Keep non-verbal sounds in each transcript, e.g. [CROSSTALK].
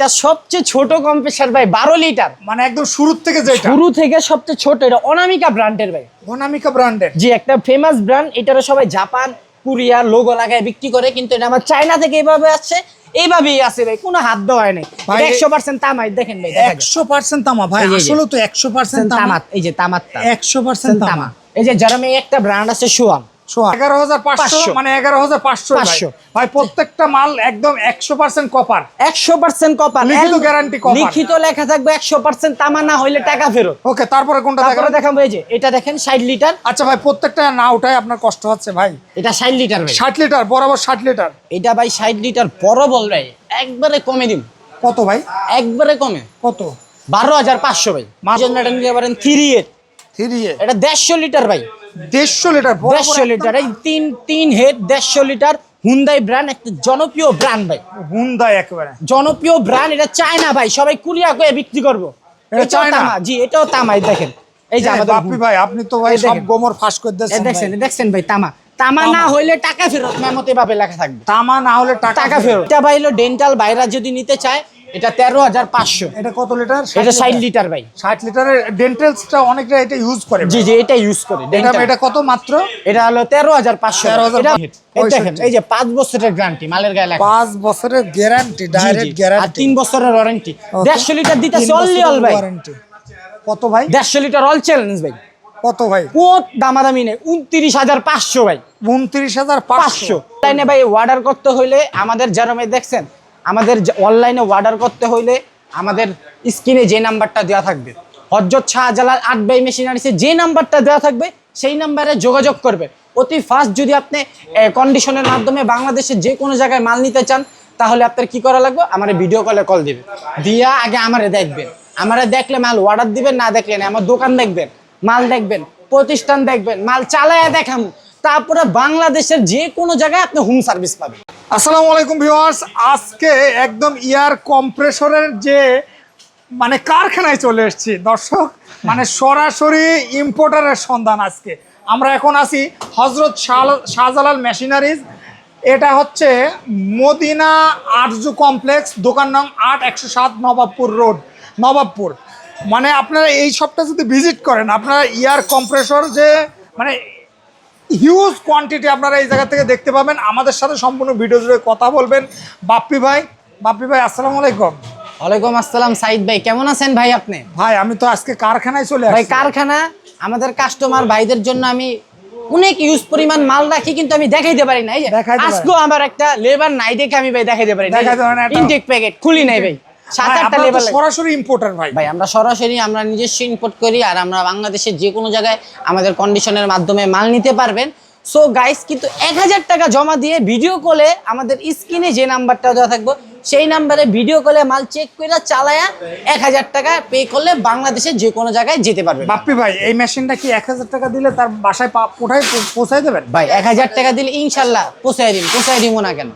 এটা সবচেয়ে ছোট কম্প্রেসার ভাই বারো লিটার। মানে একদম শুরুর থেকে যেটা। শুরু থেকে সবচেয়ে ছোট এটা অনামিকা ব্র্যান্ডের ভাই। অনামিকা ব্র্যান্ডের। জি একটা ফেমাস ব্র্যান্ড এটারও সবাই জাপান কোরিয়া লোগো লাগায় বিক্রি করে কিন্তু এটা আমার চায়না থেকে এইভাবে আসছে এইভাবেই আছে ভাই কোনো হাত দেওয়া হয় নাই। একশো পার্সেন্ট তামাই দেখেন ভাই একশো পার্সেন্ট তামা ভাই। আসলে তো একশো পার্সেন্ট তামা। এই যে তামাত একশো পার্সেন্ট তামা। এই যে জারামে একটা ব্র্যান্ড আছে সোয়াম। এগারো হাজার পাঁচশো। মানে এগারো হাজার পাঁচশো পাঁচশো। ভাই প্রত্যেকটা মাল একদম একশো পার্সেন্ট কপার। একশো পার্সেন্ট কপার। লিখিত guarantee লিখিত লেখা থাকবে একশো পার্সেন্ট তামা না হইলে টাকা ফেরত। ওকে তারপরে কোনটা তারপরে দেখাবো এই যে এটা দেখেন ষাট লিটার। আচ্ছা ভাই প্রত্যেকটা না উঠাই আপনার কষ্ট হচ্ছে ভাই। এটা ষাট লিটার ষাট লিটার বরাবর ষাট লিটার। এটা ভাই ষাট লিটার বড় বল ভাই একবারে কমে দিম কত ভাই? একবারে কমে। কত? বারো হাজার পাঁচশো ভাই। মাঝে নিতে পারেন থ্রি এর থ্রি এটা দেড়শো লিটার ভাই। দেড়শো লিটার দেড়শো লিটার এই তিন তিন হেড দেড়শো লিটার হুন্দাই ব্র্যান্ড একটা জনপ্রিয় ব্র্যান্ড ভাই। হুন্দাই একেবারে। জনপ্রিয় ব্র্যান্ড এটা চায়না ভাই সবাই কুরিয়া করে বিক্রি করব। এটা চায়না? তামা জি এটাও তামাই দেখেন। এই যে আমাদের ভাই আপনি তো ভাই সব গোমর ফাঁস করে এ দিচ্ছেন দেখছেন দেখছেন ভাই তামা। তামা না। হইলে টাকা ফেরত মেমতে ভাবে লেখা থাকবে। তামা না হলে টাকা টাকা ফেরত। এটা ভাই হলো ডেন্টাল বাইরা যদি নিতে চায় এটা তেরো হাজার পাঁচশো। এটা কত লিটার? এটা ষাট লিটার। ভাই। ষাট লিটারের ডেন্টালসটা অনেকটা এটা ইউজ করে জি জি এটা ইউজ করে এটা কত মাত্র? এটা হলো তেরো হাজার পাঁচশো। এই দেখেন এই যে পাঁচ বছরের গ্যারান্টি মালের গায়ে লেখা। পাঁচ বছরের গ্যারান্টি। ডাইরেক্ট আর গ্যারান্টি তিন বছরের ওয়ারেন্টি দেড়শো লিটার দিতে চললি অল ভাই। কত ভাই? দেড়শো লিটার অল চ্যালেঞ্জ ভাই। কত ভাই? কোট দামাদামি নেই। উনত্রিশ হাজার পাঁচশো ভাই। উনত্রিশ হাজার পাঁচশো। পাঁচশো। অনলাইনে ভাই অর্ডার করতে হইলে আমাদের যারা দেখছেন আমাদের অনলাইনে অর্ডার করতে হইলে আমাদের স্ক্রিনে যে নাম্বারটা দেওয়া থাকবে, হজরত শাহজালাল আট বাই মেশিনারিসে যে নাম্বারটা দেওয়া থাকবে, সেই নাম্বারে যোগাযোগ করবে। অতি ফাস্ট যদি আপনি কন্ডিশনের মাধ্যমে বাংলাদেশের যে কোনো জায়গায় মাল নিতে চান, তাহলে আপনার কি করা লাগবে? আমার ভিডিও কলে কল দিবে। দিয়া আগে আমারে দেখবেন। আমারে দেখলে মাল অর্ডার দিবেন, না দেখলে না, আমার দোকান দেখবেন, মাল দেখবেন, প্রতিষ্ঠান দেখবেন, মাল চালায়া দেখামু। তারপরে বাংলাদেশের যে কোনো জায়গায় আপনি হোম সার্ভিস পাবেন। আসসালামু আলাইকুম ভিউয়ার্স। আজকে একদম ইয়ার কম্প্রেসরের যে মানে কারখানায় চলে এসেছি। দর্শক মানে সরাসরি ইম্পোর্টারের সন্ধান আজকে। আমরা এখন আছি হজরত শাহ- শাহজালাল মেশিনারিজ। এটা হচ্ছে মদিনা আরজু কমপ্লেক্স, দোকান নং আট, একশো সাত নবাবপুর রোড, নবাবপুর। মানে আপনারা এই সবটা যদি ভিজিট করেন, আপনারা ইয়ার কম্প্রেসর যে মানে হিউজ কোয়ান্টিটি আপনারা এই জায়গা থেকে দেখতে পাবেন। আমাদের সাথে সম্পূর্ণ ভিডিও জুড়ে কথা বলবেন। বাপ্পি ভাই বাপ্পি ভাই আসসালামু আলাইকুম। ওয়ালাইকুম আসসালাম সাইদ ভাই। কেমন আছেন ভাই আপনি? ভাই আমি তো আজকে কারখানায় চলে ভাই কারখানা আমাদের কাস্টমার ভাইদের জন্য আমি অনেক ইউজ পরিমাণ মাল রাখি কিন্তু আমি দেখাইতে পারি না। এই যে দেখাইতে আজকেও আমার একটা লেবার নাই দেখে আমি ভাই দেখাইতে পারি না। ইনটেক প্যাকেট খুলি নাই ভাই। সাত আটটা আপনারা সরাসরি ইম্পোর্টার ভাই। ভাই আমরা সরাসরি আমরা নিজস্ব ইম্পোর্ট করি আর আমরা বাংলাদেশের যে কোনো জায়গায় আমাদের কন্ডিশনের মাধ্যমে মাল নিতে পারবেন। সো গাইস কিন্তু এক হাজার টাকা জমা দিয়ে ভিডিও কলে আমাদের স্ক্রিনে যে নাম্বারটা দেওয়া থাকবে সেই নাম্বারে ভিডিও কলে মাল চেক করে চালায়া এক হাজার টাকা পে করলে বাংলাদেশে যে কোনো জায়গায় যেতে পারবে। বাপ্পি ভাই এই মেশিনটা কি এক হাজার টাকা দিলে তার বাসায় কোথায় পৌ- পৌঁছায় দেবেন? ভাই এক হাজার টাকা দিলে ইনশাল্লাহ পোষায় দিন পোষায় দিব না কেন?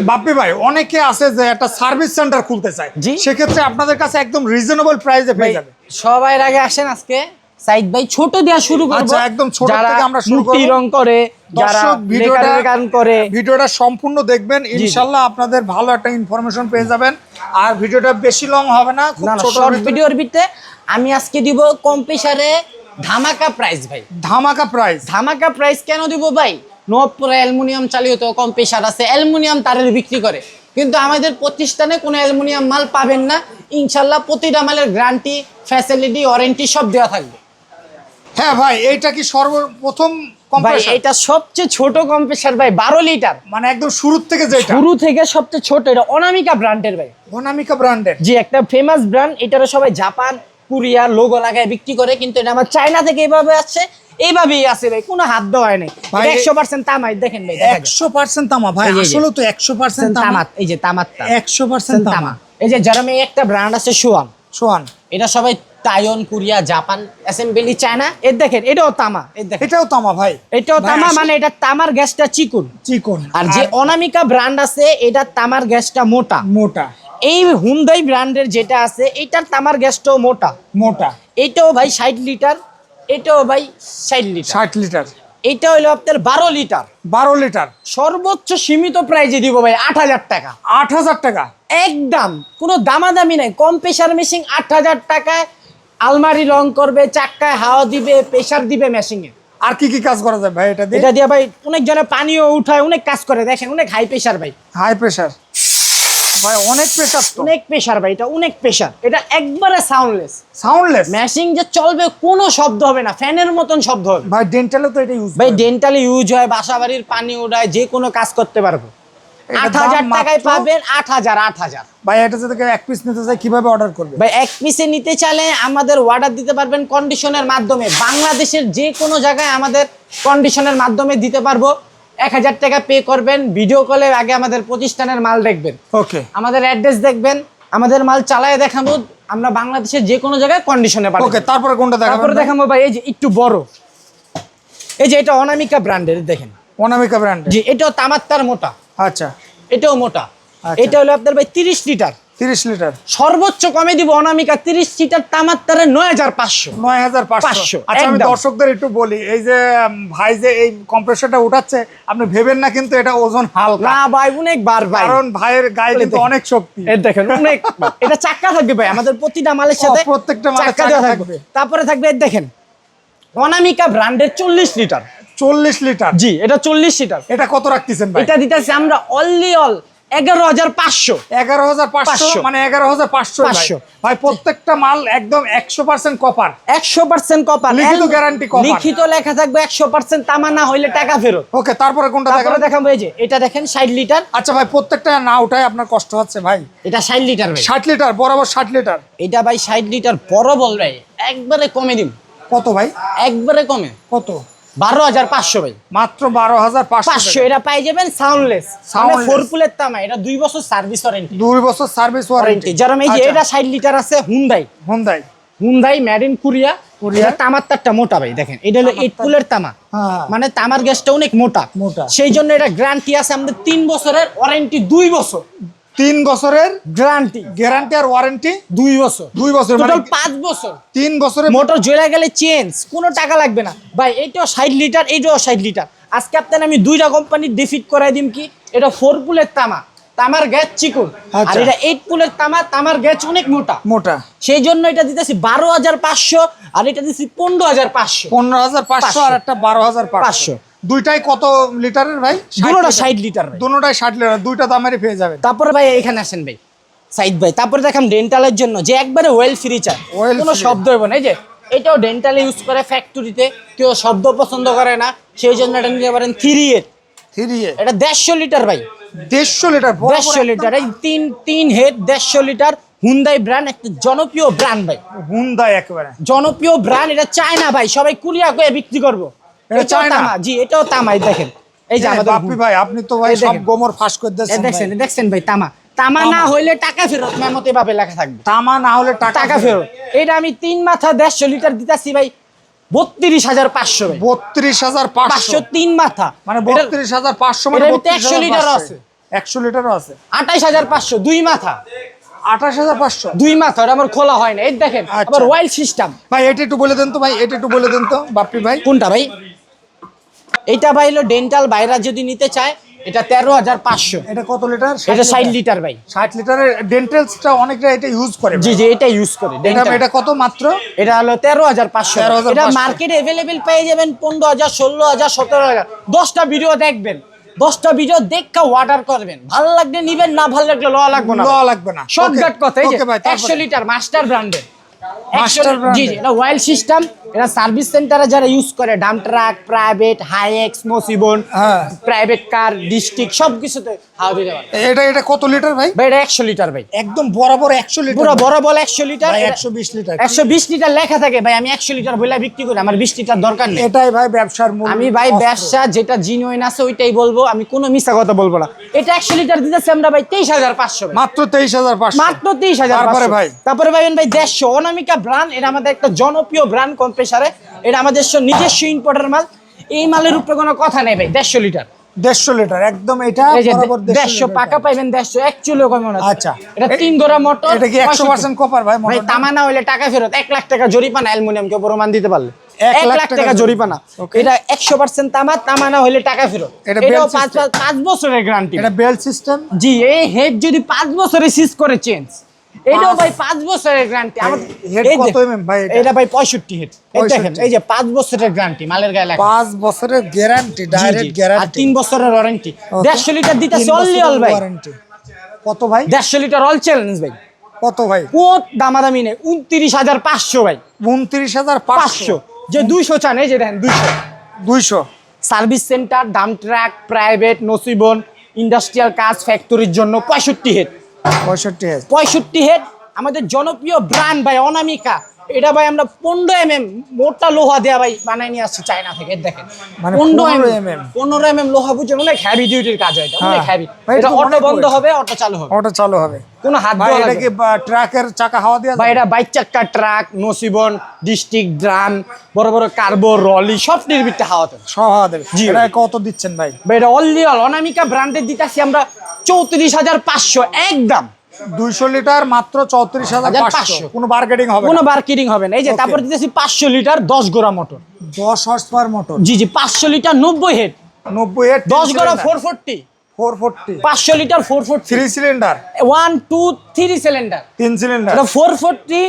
বাপ্পি ভাই অনেকে আছে যে একটা সার্ভিস সেন্টার খুলতে চায়। সেক্ষেত্রে আপনাদের কাছে একদম রিজনেবল প্রাইসে পেয়ে যাবে। সবাই আগে আসেন আজকে। সাইদ ভাই ছোট দেওয়া শুরু করব। আচ্ছা, একদম ছোট থেকে আমরা শুরু করব। রং করে যারা ভিডিওটা কাজ করে। ভিডিওটা সম্পূর্ণ দেখবেন। ইনশাল্লাহ আপনাদের ভালো একটা ইনফরমেশন পেয়ে যাবেন। আর ভিডিওটা বেশি লং হবে না খুব ছোট ভিডিওর ভিতরে আমি আজকে দিব কম্পিসারে ধামাকা প্রাইস ভাই। ধামাকা প্রাইস ধামাকা প্রাইস কেন দিব ভাই? নবপুরে অ্যালুমিনিয়াম চালিত কম্পিসার আছে অ্যালুমিনিয়াম তারের বিক্রি করে। কিন্তু আমাদের প্রতিষ্ঠানে কোনো অ্যালুমিনিয়াম মাল পাবেন না। ইনশাল্লাহ প্রতিটা মালের গ্যারান্টি ফ্যাসিলিটি ওয়ারেন্টি সব দেওয়া থাকবে। হ্যাঁ ভাই এইটা কি সর্বপ্রথম ভাই এটা সবচেয়ে ছোট কম্পিসার ভাই বারো লিটার মানে একদম শুরুর থেকে যেটা? শুরু থেকে সবচেয়ে ছোট এটা অনামিকা ব্র্যান্ডের ভাই। অনামিকা ব্র্যান্ডের জি একটা ফেমাস ব্র্যান্ড এটারও সবাই জাপান কোরিয়া লোগো লাগায় বিক্রি করে কিন্তু এটা আমার চায়না থেকে এইভাবে আসছে এইভাবেই আছে ভাই কোনো হাত দেওয়া হয় নাই। একশো পার্সেন্ট তামাই দেখেন ভাই একশো পার্সেন্ট তামা ভাই। আসলে তো একশো পার্সেন্ট তামা। এই যে তামাতটা। একশো পার্সেন্ট তামা। এই যে যারা একটা ব্র্যান্ড আছে সোয়ান। সোয়ান। এটা সবাই Taiwan Korea Japan assembly China. এর দেখেন এটাও তামা এর দেখেন। এটাও তামা ভাই। এটাও তামা মানে এটা তামার গ্যাসটা চিকুন। চিকন। আর যে অনামিকা ব্র্যান্ড আছে এটা তামার গ্যাসটা মোটা। মোটা। এই হুন্দাই ব্র্যান্ডের যেটা আছে এটার তামার গ্যাসটাও মোটা। মোটা। এটাও ভাই ষাট লিটার এটাও ভাই ষাট লিটার। ষাট লিটার। এইটা হলো আপনার বারো লিটার। বারো লিটার। সর্বোচ্চ সীমিত প্রাইজে দিব ভাই আট হাজার টাকা। আট হাজার টাকা। একদম কোনো দামাদামি নাই। কম প্রেশার মেশিন আট হাজার টাকায় আলমারি রং করবে চাক্কায় হাওয়া দিবে প্রেশার দিবে মেশিনে আর কি কি কাজ করা যায় ভাই এটা দিয়ে? এটা দিয়ে ভাই অনেক জনে পানিও উঠায় অনেক কাজ করে দেখেন অনেক হাই প্রেশার ভাই। হাই প্রেসার ভাই অনেক প্রেসার তো। অনেক প্রেশার ভাই এটা অনেক প্রেশার এটা একবারে সাউন্ডলেস সাউন্ডলেস মেশিন যে চলবে কোনো শব্দ হবে না ফ্যানের মতন শব্দ হবে। ভাই ডেন্টালে তো এটা ইউজ ভাই ডেন্টালে ইউজ হয় বাসা বাড়ির পানি উঠায় যে কোনো কাজ করতে পারব। আট হাজার টাকায় পাবেন আট হাজার আট হাজার। ভাই এটা যদি এক পিস নিতে কীভাবে অর্ডার করবে? ভাই এক পিসে নিতে চাইলে আমাদের অর্ডার দিতে পারবেন কন্ডিশনের মাধ্যমে। বাংলাদেশের যে কোনো জায়গায় আমাদের কন্ডিশনের মাধ্যমে দিতে পারব। এক হাজার টাকা পে করবেন ভিডিও কলে আগে আমাদের প্রতিষ্ঠানের মাল দেখবেন। ওকে আমাদের অ্যাড্রেস দেখবেন আমাদের মাল চালায় দেখাবো আমরা বাংলাদেশের যে কোনো জায়গায় কন্ডিশনে পাবো ওকে তারপরে কোনটা দেখাবেন তারপরে দেখাবো ভাই এই যে একটু বড়। এই যে এটা অনামিকা ব্র্যান্ডের দেখেন। অনামিকা ব্র্যান্ড জি এটা তামাত্তার মোটা। আচ্ছা। এটাও মোটা। আচ্ছা। এটা হলো আপনার ভাই তিরিশ লিটার। তিরিশ লিটার। সর্বোচ্চ কমে দিব অনামিকা তিরিশ লিটার তামাত্তারে নয় হাজার পাঁচশো। নয় হাজার পাঁচশো। আচ্ছা আমি দর্শকদের একটু বলি এই যে ভাই যে এই কম্প্রেসরটা উঠাচ্ছে আপনি ভেবেন না কিন্তু এটা ওজন হালকা। না ভাই অনেক বার ভাই। কারণ ভাইয়ের গায়ে কিন্তু অনেক শক্তি। দেখেন অনেক [LAUGHS] এটা চাক্কা থাকবে ভাই আমাদের প্রতিটা মালের সাথে প্রত্যেকটা মালের চাকা থাকবে। তারপরে থাকবে এই দেখেন অনামিকা ব্র্যান্ডের চল্লিশ লিটার। চল্লিশ লিটার। জি এটা চল্লিশ লিটার। এটা কত রাখতেছেন এটা দিতেছি আমরা অনলি অল এগারো হাজার পাঁচশো। এগারো হাজার পাঁচশো। মানে এগারো হাজার পাঁচশো পাঁচশো। ভাই প্রত্যেকটা মাল একদম একশো পার্সেন্ট কপার একশো পার্সেন্ট কপার লিখিত কপার। লিখিত লেখা থাকবে একশো পার্সেন্ট তামা না হইলে টাকা ফেরত। ওকে তারপরে কোনটা তারপরে দেখাবেন? দেখাবো এই যে এটা দেখেন ষাট লিটার। আচ্ছা ভাই প্রত্যেকটা না আপনার কষ্ট হচ্ছে ভাই। এটা ষাট লিটার ষাট লিটার বরাবর ষাট লিটার। এটা ভাই ষাট লিটার বড় বল ভাই একবারে কমে দিন। কত ভাই? একবারে কমে। কত? বারো হাজার পাঁচশো ভাই। মাত্র বারো হাজার পাঁচশো এটা পাই যাবেন সাউন্ডলেস ফোর তামা এটা দুই বছর সার্ভিস ওয়ারেন্টি দুই বছর সার্ভিস ওয়ারেন্টি ওয়ারেন্টি যেরকম এই যে এটা ষাট লিটার আছে Hyundai Hyundai Hyundai made in Korea Korea. তামার তারটা মোটা ভাই দেখেন। এটা হলো এইট পুলের তামা। হ্যাঁ। মানে তামার গ্যাসটা অনেক মোটা। মোটা। সেই জন্য এটা গ্যারান্টি আছে আমাদের তিন বছরের ওয়ারেন্টি দুই বছর। তিন বছরের গ্যারান্টি। গ্যারান্টি আর ওয়ারেন্টি? দুই বছর। দুই বছর মানে টোটাল পাঁচ বছর। তিন বছরের মোটর জ্বলে গেলে চেঞ্জ কোনো টাকা লাগবে না। ভাই এইটাও ষাট লিটার এইটাও ষাট লিটার। আজকে আপনার আমি দুইটা কোম্পানির ডিফিট করাই দিম কি? এটা ফোর পুলের তামা। তামার গ্যাস চিকুন। আর আচ্ছা। এটা এইট পুলের তামা তামার গ্যাস অনেক মোটা। মোটা। সেই জন্য এটা দিতেছি বারো হাজার পাঁচশো আর এটা দিচ্ছি পনেরো হাজার পাঁচশো। পনেরো হাজার পাঁচশো। আর একটা বারো হাজার পাঁচশো। দুইটাই কত লিটারের ভাই? দুটোটা ষাট লিটার দুটাই ষাট লিটার দুইটা দামেরই পেয়ে যাবেন। তারপরে ভাই এখানে আসেন ভাই। সাইদ ভাই তারপরে দেখাম ডেন্টালের জন্য যে একবারে ওয়েল ফ্রি চায় Oil কোনো শব্দ হবে না। এই যে এটাও ডেন্টালে ইউজ করে ফ্যাক্টরিতে কেউ শব্দ পছন্দ করে না সেই জন্য এটা নিতে পারেন থ্রি এর থ্রি এটা দেড়শো লিটার ভাই। দেড়শো লিটার দেড়শো লিটার। এই তিন তিন হেড দেড়শো লিটার হুন্দাই ব্র্যান্ড একটা জনপ্রিয় ব্র্যান্ড ভাই। হুন্দাই একেবারে। জনপ্রিয় ব্র্যান্ড এটা চায়না ভাই। সবাই কুরিয়া করে বিক্রি করব। এটা চায়না? জি এটাও তামাই দেখেন। এই যে আমাদের বাপ্পি ভাই আপনি তো ভাই সব গোমর ফাঁস করে এ দেখছেন দেখছেন ভাই তামা। তামা না হইলে টাকা ফেরত মেমতে ভাবে লেখা থাকবে। তামা না হলে টাকা টাকা ফেরত। এটা আমি তিন মাথা দেড়শো লিটার দিতেছি ভাই বত্রিশ হাজার পাঁচশো বত্রিশ হাজার পাঁচশো। তিন মাথা। মানে বত্রিশ হাজার পাঁচশো মানে এটার ভিতরে 32,500 100 লিটারও আছে। একশো লিটারও আছে। আঠাইশ হাজার পাঁচশো দুই মাথা। আঠাশ হাজার পাঁচশো। দুই মাথা আমার খোলা হয় না। এই দেখেন আচ্ছা। আবার ওয়াইল্ড সিস্টেম ভাই এটা একটু বলে দেন তো ভাই এটা একটু বলে দেন তো বাপ্পি ভাই। কোনটা ভাই? এইটা ভাই হলো ডেন্টাল বাইরা যদি নিতে চায় এটা তেরো হাজার পাঁচশো। এটা কত লিটার? এটা ষাট লিটার। ভাই। ষাট লিটারের ডেন্টালসটা অনেকটা এটা ইউজ করে জি জি এটা ইউজ করে এটা কত মাত্র? এটা হলো তেরো হাজার পাঁচশো। এটা মার্কেটে অ্যাভেলেবেল পেয়ে যাবেন পনেরো হাজার ষোলো হাজার সতেরো হাজার। দশটা ভিডিও দেখবেন। দশটা ভিডিও দেখে অর্ডার করবেন। ভালো লাগলে নিবেন না ভালো লাগলে লওয়া লাগবে না। লওয়া লাগবে না। শর্টকাট কথা একশো লিটার মাস্টার ব্র্যান্ডের Master জি জি এটা ওয়াইল্ড সিস্টেম এটা সার্ভিস সেন্টারে যারা ইউজ করে ডাম ট্রাক প্রাইভেট হাইএক্স মসিবন হ্যাঁ। প্রাইভেট কার ডিস্ট্রিক্ট সব কিছুতে হাওয়া দিতে পারে। এটা এটা কত লিটার ভাই? ভাই এটা একশো লিটার ভাই। একদম বরাবর একশো লিটার পুরো বড় বল লিটার ভাই একশো বিশ লিটার একশো বিশ লিটার লেখা থাকে ভাই আমি লিটার বইলা বিক্রি করি আমার লিটার দরকার নেই। এটাই ভাই ব্যবসার মূল আমি ভাই ব্যবসা যেটা জিনুইন আছে ওইটাই বলব আমি কোনো মিথ্যা কথা বলব না। এটা একশো লিটার দিতেছি আমরা ভাই তেইশ হাজার পাঁচশো মাত্র তেইশ হাজার পাঁচশো। মাত্র তেইশ হাজার তারপরে ভাই? তারপরে ভাই ভাই দেড়শো অনামিকা ব্র্যান্ড এটা আমাদের একটা জনপ্রিয় ব্র্যান্ড কম্প্রেসারে এটা আমাদের নিজস্ব ইম্পোর্টার মাল। এই মালের উপরে কোনো কথা নেই ভাই দেড়শো লিটার। দেড়শো লিটার একদম এটা দেড়শো পাকা পাইবেন দেড়শো না আচ্ছা। এটা তিন ধরা মোটর এটা কি একশো পার্সেন্ট কপার ভাই ভাই হইলে টাকা ফেরত। এক লাখ টাকা জরিপানা অ্যালুমিনিয়াম কেউ প্রমাণ দিতে পারলে। এক লাখ টাকা জরিমানা। এটা একশো পার্সেন্ট তামা তামা না হলে টাকা ফেরত। এটাও পাঁচ পাঁচ বছরের গ্যারান্টি এটা বেল্ট সিস্টেম জি এই হেড যদি পাঁচ বছরে সিজ করে চেঞ্জ এটাও ভাই পাঁচ বছরের গ্যারান্টি head কত ভাই এটা? ভাই পঁয়ষট্টি হেড দেখেন এই যে পাঁচ বছরের গ্যারান্টি মালের গায়ে লেখা। পাঁচ বছরের গ্যারান্টি জি, জি। আর গ্যারান্টি বছরের ওয়ারেন্টি দেড়শো লিটার দিতে চললি অল ভাই। কত ভাই? দেড়শো লিটার অল চ্যালেঞ্জ ভাই। কত ভাই? কোট দামাদামি নেই। উনত্রিশ হাজার পাঁচশো ভাই। উনত্রিশ হাজার পাঁচশো। পাঁচশো। যে দুইশো চান এই যে দেখেন দুইশো। দুইশো। সার্ভিস সেন্টার দাম ট্রাক প্রাইভেট নসিবন ইন্ডাস্ট্রিয়াল কাজ ফ্যাক্টরির জন্য পঁয়ষট্টি হেড পঁয়ষট্টি হেড পঁয়ষট্টি হেড আমাদের জনপ্রিয় ব্র্যান্ড ভাই অনামিকা। এটা ভাই আমরা পনেরো এম এম মোটা লোহা দেওয়া ভাই বানাই নিয়ে আসছি চায়না থেকে দেখেন। মানে পনেরো এম এম পনেরো এম এম লোহা বুঝছেন অনেক হ্যাভি ডিউটির কাজ হয় অনেক হ্যাঁ। হ্যাভি এটা অটো বন্ধ হবে অটো চালু হবে। অটো চালু হবে। কোনো হাত ভাই এটা কি ট্রাকের চাকা হাওয়া দিয়ে ভাই এটা বাইক চাক্কা ট্রাক নসিবন ডিস্ট্রিক্ট ড্রাম বড় বড় কার্বো রলি সব নির্বিতে হাওয়াতে সব হাওয়া দেবে। জি এটা। কত দিচ্ছেন ভাই? ভাই এটা অল অনামিকা ব্র্যান্ডের দিতেছি আমরা চৌত্রিশ হাজার পাঁচশো একদম। দুইশো লিটার মাত্র চৌত্রিশ হাজার পাঁচশো। কোনো মার্কেটিং হবে কোনো বার্কিং হবে না। এই যে তারপর দিতেছি পাঁচশো লিটার দশ গোড়া মোটর। দশ হর্স পার মোটর। জি জি পাঁচশো লিটার নব্বই হেড নব্বই এর দশ গোড়া ফোর ফোরটি ফোর ফোরটি পাঁচশো litre four forty three cylinder one two three cylinder তিন সিলিন্ডার ফোর ফোরটি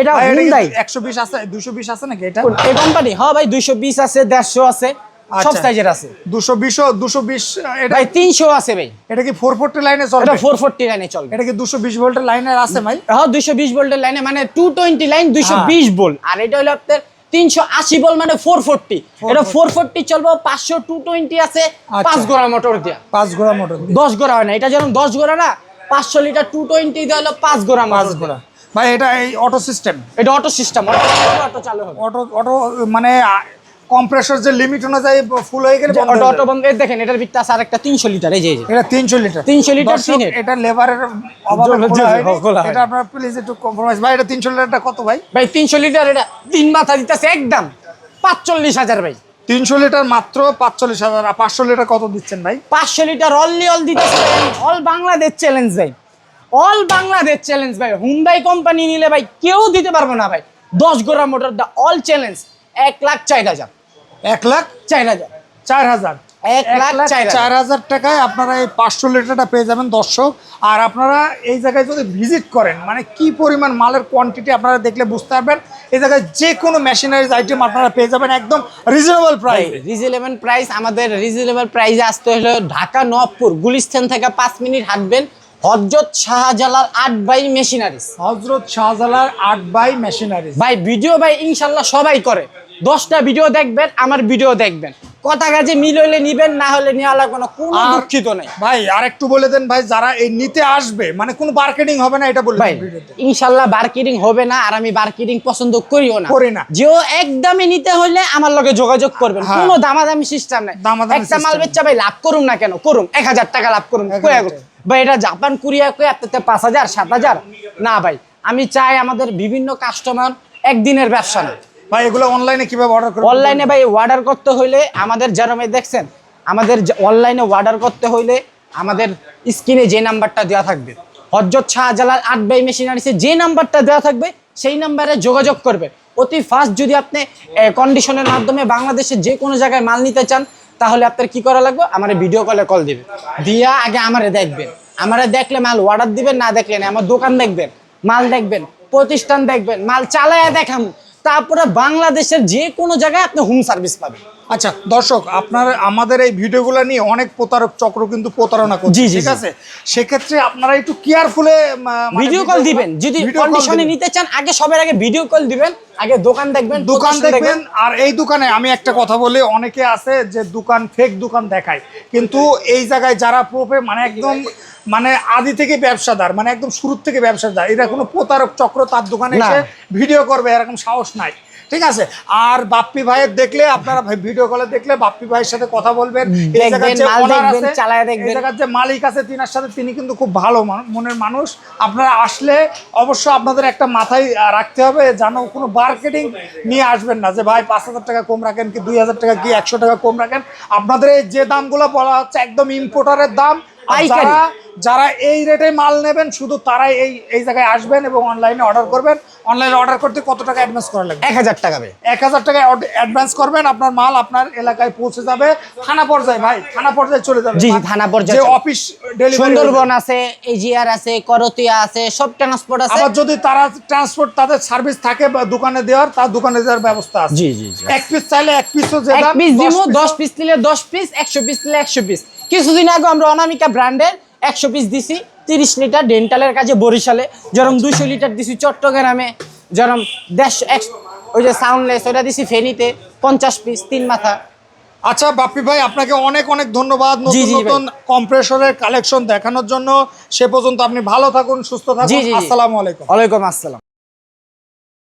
এটা হুন্ডাই একশো বিশ আছে দুশো বিশ আছে নাকি এটা? এই কোম্পানি হ্যাঁ ভাই দুইশো বিশ আছে দেড়শো আছে। সব আচ্ছা। সাইজের আছে। দুশো বিশ দুশো বিশ এটা ভাই তিনশো আছে ভাই। এটা কি ফোর ফোরটি লাইনে এটা চলবে? ফোর ফোরটি লাইনে চলবে। এটা কি দুশো বিশ ভোল্টের লাইনে আছে ভাই? হ্যাঁ দুইশো বিশ ভোল্টের লাইনে মানে টু টোয়েন্টি লাইন দুইশো বিশ ভোল্ট আর এটা হলো আপনার তিনশো আশি ভোল্ট মানে ফোর ফোরটি এটা ফোর ফোরটি চলবে পাঁচশো টু টোয়েন্টি আছে পাঁচ গোড়া মোটর দিয়া। পাঁচ গোড়া মোটর দশ গোড়া হয় না এটা যেরকম দশ গোড়া না পাঁচশো লিটার টু টোয়েন্টি দেওয়া হলো পাঁচ গোড়া পাঁচ গোড়া। ভাই এটা এই অটো সিস্টেম এটা অটো সিস্টেম অটো চালু হবে। অটো অটো মানে কম্প্রেসর যে লিমিট অনুযায়ী ফুল হয়ে গেলে অটো। বন্ধ দেখেন এটার ভিতরে আছে আরেকটা তিনশো লিটার এই যে এটা তিনশো লিটার 300 লিটার তিনের। এটা লেবারের অভাবে হয়নি। এটা আপনার প্লিজ একটু কম্প্রোমাইজ ভাই এটা তিনশো লিটারটা কত ভাই? ভাই তিনশো লিটার এটা তিন মাথা দিতেছে একদম। পাঁচচল্লিশ হাজার ভাই। তিনশো লিটার মাত্র পাঁচচল্লিশ হাজার। আর পাঁচশো লিটার কত দিচ্ছেন ভাই? পাঁচশো লিটার অনলি অল দিতেছে অল বাংলাদেশ চ্যালেঞ্জ ভাই। অল বাংলাদেশ চ্যালেঞ্জ ভাই। হুন্ডাই কোম্পানি নিলে ভাই কেউ দিতে পারব না ভাই। দশ গোড়া মোটর দা অল চ্যালেঞ্জ এক লাখ চার হাজার। এক লাখ চার হাজার। চার হাজার। এক লাখ চার হাজার। টাকায় আপনারা এই পাঁচশো লিটারটা পেয়ে যাবেন দর্শক। আর আপনারা এই জায়গায় যদি ভিজিট করেন মানে কি পরিমাণ মালের কোয়ান্টিটি আপনারা দেখলে বুঝতে পারবেন এই জায়গায় যে কোনো মেশিনারিজ আইটেম আপনারা পেয়ে যাবেন একদম রিজনেবল প্রাইস রিজনেবল প্রাইস আমাদের রিজনেবল প্রাইসে আসতে হলো ঢাকা নবপুর গুলিস্তান থেকে পাঁচ মিনিট হাঁটবেন হজরত শাহজালাল আট বাই মেশিনারিস হজরত শাহজালাল আট বাই মেশিনারিজ ভাই ভিডিও ভাই ইনশাল্লাহ সবাই করে। দশটা ভিডিও দেখবেন আমার ভিডিও দেখবেন। কথা কাজে মিল হইলে নিবেন না হলে নেওয়া লাগবে না কোনো দুঃখিত নেই। ভাই আর একটু বলে দেন ভাই যারা এই নিতে আসবে মানে কোনো মার্কেটিং হবে না এটা বলে ভাই ইনশাল্লাহ বার্কিডিং হবে না আর আমি বার্কিডিং পছন্দ করিও না। করি না। যেও একদমে নিতে হলে আমার লগে যোগাযোগ করবেন হ্যাঁ। কোনো দামাদামি সিস্টেম নাই। একটা মাল বেচা ভাই লাভ করুম না কেন? করুম। এক হাজার টাকা লাভ করুন। ভাই এটা জাপান কোরিয়া কয়ে আপনাদের পাঁচ হাজার সাত হাজার? না ভাই আমি চাই আমাদের বিভিন্ন কাস্টমার একদিনের ব্যবসা না ভাই, এগুলো অনলাইনে কীভাবে অর্ডার করবেন? অনলাইনে ভাই অর্ডার করতে হইলে আমাদের যেরমে দেখছেন, আমাদের অনলাইনে অর্ডার করতে হইলে আমাদের স্ক্রিনে যে নাম্বারটা দেওয়া থাকবে হজরত শাহজালাল আট বাই মেশিনারিসে যে নাম্বারটা দেওয়া থাকবে, সেই নাম্বারে যোগাযোগ করবে। অতি ফাস্ট যদি আপনি কন্ডিশনের মাধ্যমে বাংলাদেশের যে কোনো জায়গায় মাল নিতে চান, তাহলে আপনার কি করা লাগবে? আমার ভিডিও কলে কল দিবে। দিয়া আগে আমারে দেখবেন। আমারে দেখলে মাল অর্ডার দিবেন, না দেখলেন আমার দোকান দেখবেন, মাল দেখবেন, প্রতিষ্ঠান দেখবেন, মাল চালায়া দেখাম। তারপরে বাংলাদেশের যে কোনো জায়গায় আপনি হোম সার্ভিস পাবেন। আচ্ছা দর্শক আপনার আমাদের এই ভিডিওগুলো নিয়ে অনেক প্রতারক চক্র কিন্তু প্রতারণা করছে ঠিক আছে? সেক্ষেত্রে আপনারা একটু কেয়ারফুলে ভিডিও কল দিবেন যদি কন্ডিশনে নিতে চান আগে সবার আগে ভিডিও কল দিবেন আগে দোকান দেখবেন দোকান দেখবেন। আর এই দোকানে আমি একটা কথা বলি অনেকে আছে যে দোকান ফেক দোকান দেখায় কিন্তু এই জায়গায় যারা প্রোপে মানে একদম মানে আদি থেকে ব্যবসাদার মানে একদম শুরুর থেকে ব্যবসাদার। এরা কোনো প্রতারক চক্র তার দোকানে এসে ভিডিও করবে এরকম সাহস নাই। ঠিক আছে? আর বাপ্পি ভাইয়ের দেখলে আপনারা ভিডিও কলে দেখলে বাপ্পি ভাইয়ের সাথে কথা বলবেন। এই জায়গার যে মালিক আছে তিনার সাথে তিনি কিন্তু খুব ভালো মনের মানুষ। আপনারা আসলে অবশ্য আপনাদের একটা মাথায় রাখতে হবে যেন কোনো মার্কেটিং নিয়ে আসবেন না যে ভাই পাঁচ হাজার টাকা কম রাখেন কি দুই হাজার টাকা কি একশো টাকা কম রাখেন। আপনাদের এই যে দামগুলো বলা হচ্ছে একদম ইম্পোর্টারের দাম। আর যারা যারা এই রেটে মাল নেবেন শুধু তারাই এই এই জায়গায় আসবেন এবং অনলাইনে অর্ডার করবেন। অনলাইনে অর্ডার করতে কত টাকা অ্যাডভান্স করা লাগবে? এক হাজার টাকা এক হাজার টাকা অ্যাডভান্স করবেন আপনার মাল আপনার এলাকায় পৌঁছে যাবে। থানা পর্যায়ে ভাই থানা পর্যায়ে চলে যাবে জি, থানা পর্যায়ে অফিস ডেলিভারি সুন্দরবন আছে এজিআর আছে করতিয়া আছে সব ট্রান্সপোর্ট আছে। আবার যদি তারা ট্রান্সপোর্ট তাদের সার্ভিস থাকে বা দোকানে দেওয়ার তার দোকানে দেওয়ার ব্যবস্থা আছে। জি জি এক পিস চাইলে এক পিসও যে এক পিস দিমু piece ও- দশ পিস নিলে দশ পিস একশো পিস নিলে একশো পিস কিছুদিন আগে আমরা অনামিকা ব্র্যান্ডের একশো পিস দিছি তিরিশ লিটার ডেন্টালের কাছে বরিশালে যেরকম দুশো লিটার দিছি চট্টগ্রামে যেরকম দেড়শো এক ওই যে সাউন্ডলেস ওটা দিছি ফেনিতে পঞ্চাশ পিস তিন মাথা। আচ্ছা বাপ্পি ভাই আপনাকে অনেক অনেক ধন্যবাদ নতুন নতুন কম্প্রেসরের কালেকশন দেখানোর জন্য। সে পর্যন্ত আপনি ভালো থাকুন সুস্থ থাকুন। জি। আসসালামু আলাইকুম। ওয়ালাইকুম আসসালাম।